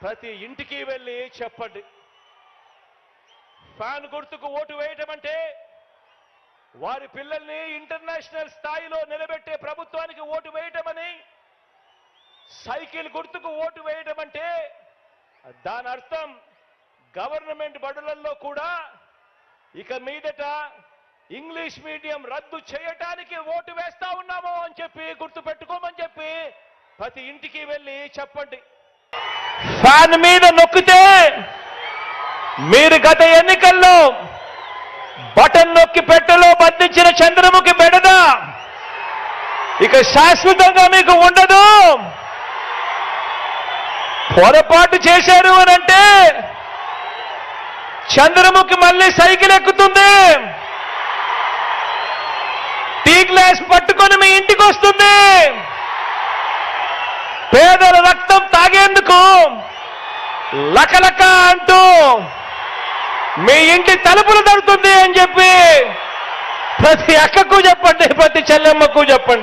ప్రతి ఇంటికి వెళ్ళి చెప్పండి. ఫ్యాన్ గుర్తుకు ఓటు వేయటం అంటే వారి పిల్లల్ని ఇంటర్నేషనల్ స్థాయిలో నిలబెట్టే ప్రభుత్వానికి ఓటు వేయటమని సైకిల్ గుర్తుకు ఓటు వేయటం అంటే దాని అర్థం గవర్నమెంట్ బడులలో కూడా ఇక మీదట ఇంగ్లీష్ మీడియం రద్దు చేయటానికి ఓటు వేస్తా ఉన్నాము అని చెప్పి గుర్తు పెట్టుకోమని చెప్పి ప్రతి ఇంటికి వెళ్ళి చెప్పండి. ఫ్యాన్ మీద నొక్కితే మీరు గత ఎన్నికల్లో బటన్ నొక్కి పెట్టెలో బంధించిన చంద్రముఖి బెడద ఇక శాశ్వతంగా మీకు ఉండదు. పొరపాటు చేశారు అని అంటే చంద్రముఖి మళ్ళీ సైకిల్ ఎక్కుతుంది. టీ గ్లాస్ పట్టుకొని మీ ఇంటికి వస్తుంది. పేదల రక్తం తాగేందుకు లకలక అంటూ మీ ఇంటి తలుపులు తడుతుంది అని చెప్పి ప్రతి అక్కకు చెప్పండి ప్రతి చెల్లెమ్మకు చెప్పండి.